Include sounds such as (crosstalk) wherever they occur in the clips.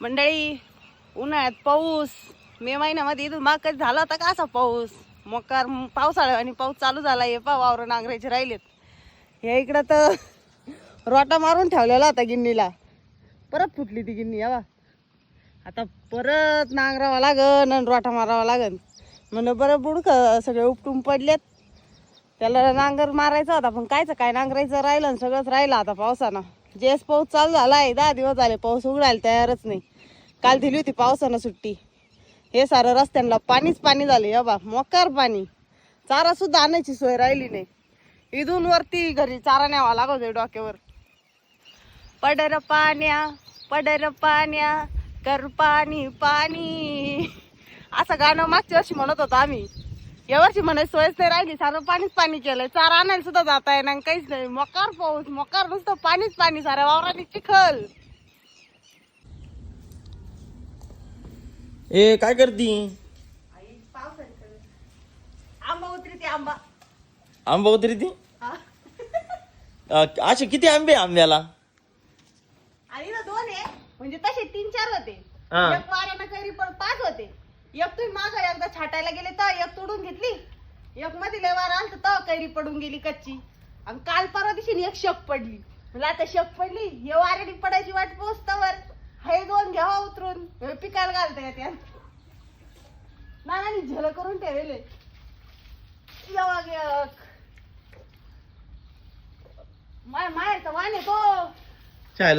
मंडळी उन्हाळ्यात पाऊस. मे महिन्यामध्ये इथून माग कधी झाला होता का असा पाऊस? मकार पावसाळा आणि पाऊस चालू झाला हे पा वावर नांगरायचे राहिलेत. हे इकडं तर रोटा मारून ठेवलेला होता गिन्नीला परत फुटली ती गिन्नी यावा आता परत नांगरावा लागन आणि रोटा मारावा लागन. म्हणलं बरं बुडक सगळे उपटून पडलेत. त्याला नांगर मारायचा होता पण कायचं काय नांगरायचं राहिलं आणि सगळंच राहिलं आता पावसानं. जेस पाऊस चालू झाला आहे दहा दिवस झाले पाऊस उघडायला तयारच नाही. काल दिली होती पावसानं सुट्टी. हे सारं रस्त्यांना पाणीच पाणी झाले बा मोकार पाणी. चारा सुद्धा आणायची सोय राहिली नाही. इथून वरती घरी चारा न्यावा लागत डोक्यावर. पडर पाण्या पडर पाण्या कर पाणी पाणी. असं गाणं मागच्या वर्षी म्हणत होतो आम्ही. यावर्षी म्हणायची सोयच नाही राहिली सारं पाणीच पाणी केलंय. चारा आणायला सुद्धा जाता येणार काहीच नाही. मकार पाऊस मकार नुसतं पाणीच पाणी साऱ्या वावराने चिखल. ए काय करती? आंबा उतरी ते आंबा आंबा. उतरी ती हा. असे किती आंबे आंब्याला? आणि ना दोन आहे. म्हणजे तसे तीन चार होते. हा. एक वाऱ्यानं कैरी पण पाच होते. एक तुम्ही माग एकदा छाटायला गेले तर एक तोडून घेतली. एक मध्ये लय वारा आलत तर कैरी पडून गेली कच्ची. आणि काल परवा दिवशी एक शक पडली. मला आता शक पडली हे वाऱ्याने पडायची वाट पोचतावर हे दोन घ्यावा उतरून. हे पिकायला घालता येते नानानी झल करून ठेवले. माय माहेरचा वाण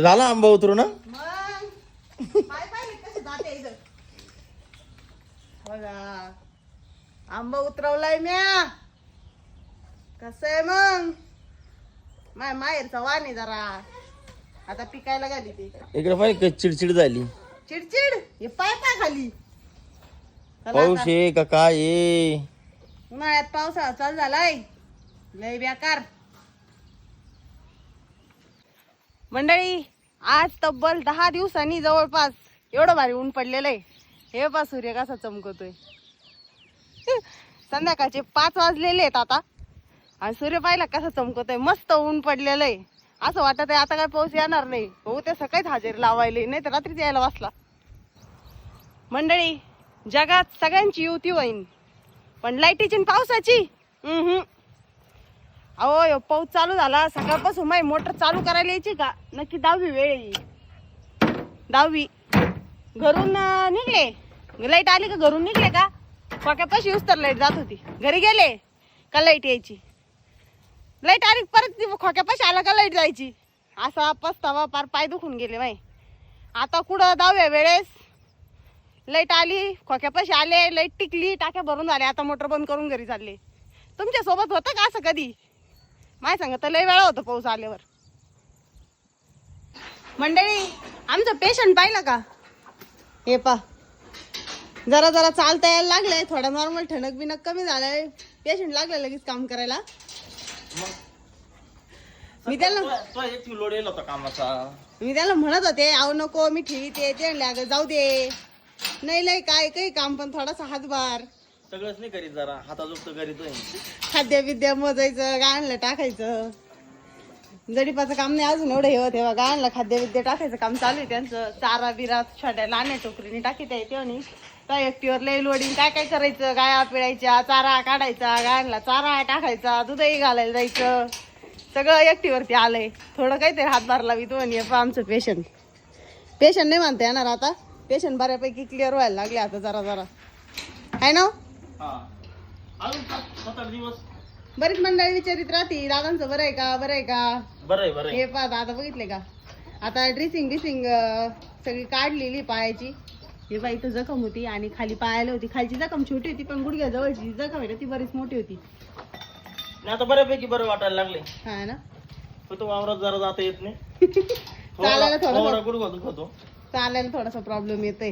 झाला आंबा उतरू ना मग. पाय पाय कसे जाते इथं. बघा. आंबा उतरवलाय म्या. कसं आहे मग? माय माहेरचा वाण आहे जरा. आता पिकायला गेली ते. इकडे पाहिजे चिडचिड झाली. चिडचिड? हे पाय पाय खाली. चला पाऊस आता. आहे का काय आहे? उन्हाळ्यात पावसाळा चालू झालाय. लय बेकार. मंडळी आज तब्बल दहा दिवसांनी जवळपास एवढं भारी ऊन पडलेलं आहे हे पा सूर्य कसा चमकतोय. संध्याकाळचे पाच वाजलेले आहेत आता. आणि सूर्य पाहिला कसा चमकतोय. मस्त ऊन पडलेलं आहे असं वाटत आहे आता काय पाऊस येणार नाही. हो ते सकाळीच हजेरी लावायला नाही तर रात्रीच यायला वाचला. मंडळी जगात सगळ्यांची युती होईन. पण लाईटीची पावसाची? अहो पाऊस चालू झाला. सकाळपासून माई मोटर चालू करायला यायची का? नक्की दहावी वेळ येईल दहावी. घरून निघले. लाइट आली का? घरून निघले का? खोक्यापाशी तर लाइट जात होती. घरी गेले का लाइट यायची? लाइट आली परत ती खोक्यापाशी आला का लाइट जायची? असा पस्तावा पार पाय दुखून गेले माही आता कुठं दहाव्या वेळेस? लाइट आली खोक्यापाशी आले लाइट टिकली टाक्या भरून झाल्या. आता मोटर बंद करून घरी चालले. तुमच्यासोबत होतं का असं कधी? माय सांगत लय वेळा होतं पाऊस आल्यावर. मंडळी आमचं पेशंट पाहिलं का? हे पा. जरा जरा चालता यायला लागलंय. थोडा नॉर्मल ठणक बिनक कमी झालाय. पेशंट लागलं लगेच काम करायला. मी त्याला तो एक लोड येला होता कामाचा. मी त्याला म्हणत होते आव नको मी ठेवीते ते म्हणले अगं जाऊ दे. नाही लय काय काही काम पण थोडासा हातभार. सगळंच नाही करीत जरा हाताजुक्त करीतोय खाद्य बिद्य मोजायचं गाणलं टाकायचं. जडीपाचं काम नाही अजून एवढं हे होत तेव्हा गाणला खाद्य बिद्य टाकायचं काम चालू आहे त्यांचं. चारा बिरा छोट्या लहान टोकरीने टाकीत आहे त्या एकटीवर लई लोडिंग काय काय करायचं? गाया पिळायच्या चारा काढायचा गायला चारा टाकायचा दूधही घालायला जायचं. सगळं एकटीवरती आलंय. थोडं काहीतरी हातभार लावी तो आणि आमचं पेशंट पेशंट नाही म्हणता येणार आता. पेशंट बऱ्यापैकी क्लिअर व्हायला लागले आता जरा जरा. आहे ना हो? बरीच मंडळी विचारित राहते. दादांचं बरं आहे का? बरं आहे का? बरं हे पहा दादा बघितले का? आता ड्रेसिंग बिसिंग सगळी काढलेली पायाची. हे बाई इथं जखम होती आणि खाली पायाला होती. खालची जखम छोटी होती पण गुडघ्या जवळची. जखम आहे ना ती बरीच मोठी होती. नाही आता बऱ्यापैकी बरं वाटायला लागले. हा ना? फक्त वावरात जरा जाता येत नाही. (laughs) चालायला थोडं गुडघा दुखतो चालायला थोडासा प्रॉब्लेम येतोय.